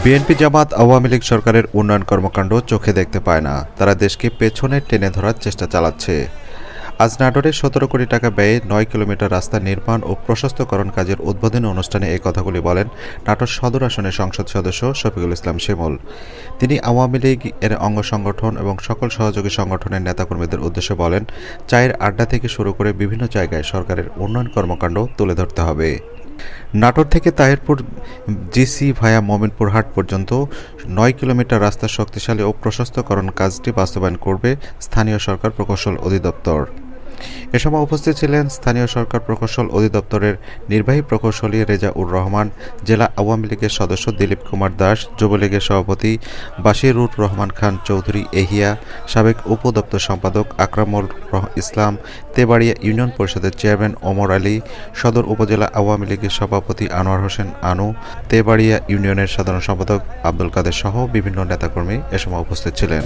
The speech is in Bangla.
বিএনপি জামাত আওয়ামী লীগ সরকারের উন্নয়ন কর্মকাণ্ড চোখে দেখতে পায় না। তারা দেশকে পেছনে টেনে ধরার চেষ্টা চালাচ্ছে। আজ নাটোরে সতেরো কোটি টাকা ব্যয়ে নয় কিলোমিটার রাস্তা নির্মাণ ও প্রশস্তকরণ কাজের উদ্বোধনী অনুষ্ঠানে এই কথাগুলি বলেন নাটোর সদর আসনের সংসদ সদস্য শফিকুল ইসলাম শিমুল। তিনি আওয়ামী লীগ এর অঙ্গ সংগঠন এবং সকল সহযোগী সংগঠনের নেতাকর্মীদের উদ্দেশ্যে বলেন, চায়ের আড্ডা থেকে শুরু করে বিভিন্ন জায়গায় সরকারের উন্নয়ন কর্মকাণ্ড তুলে ধরতে হবে। নাটোর থেকে তাহেরপুর জিসি ভায়া মোমিনপুর হাট পর্যন্ত নয় কিলোমিটার রাস্তা শক্তিশালী ও প্রশস্তকরণ কাজটি বাস্তবায়ন করবে স্থানীয় সরকার প্রকৌশল অধিদপ্তর। এ সময় উপস্থিত ছিলেন স্থানীয় সরকার প্রকৌশল অধিদপ্তরের নির্বাহী প্রকৌশলী রেজাউর রহমান, জেলা আওয়ামী লীগের সদস্য দিলীপ কুমার দাস, যুবলীগের সভাপতি বাশিরুর রহমান খান চৌধুরী এহিয়া, সাবেক উপদপ্তর সম্পাদক আকরামুল ইসলাম, তেবাড়িয়া ইউনিয়ন পরিষদের চেয়ারম্যান ওমর আলী, সদর উপজেলা আওয়ামী লীগের সভাপতি আনোয়ার হোসেন আনু, তেবাড়িয়া ইউনিয়নের সাধারণ সম্পাদক আব্দুল কাদের সহ বিভিন্ন নেতাকর্মী এ সময় উপস্থিত ছিলেন।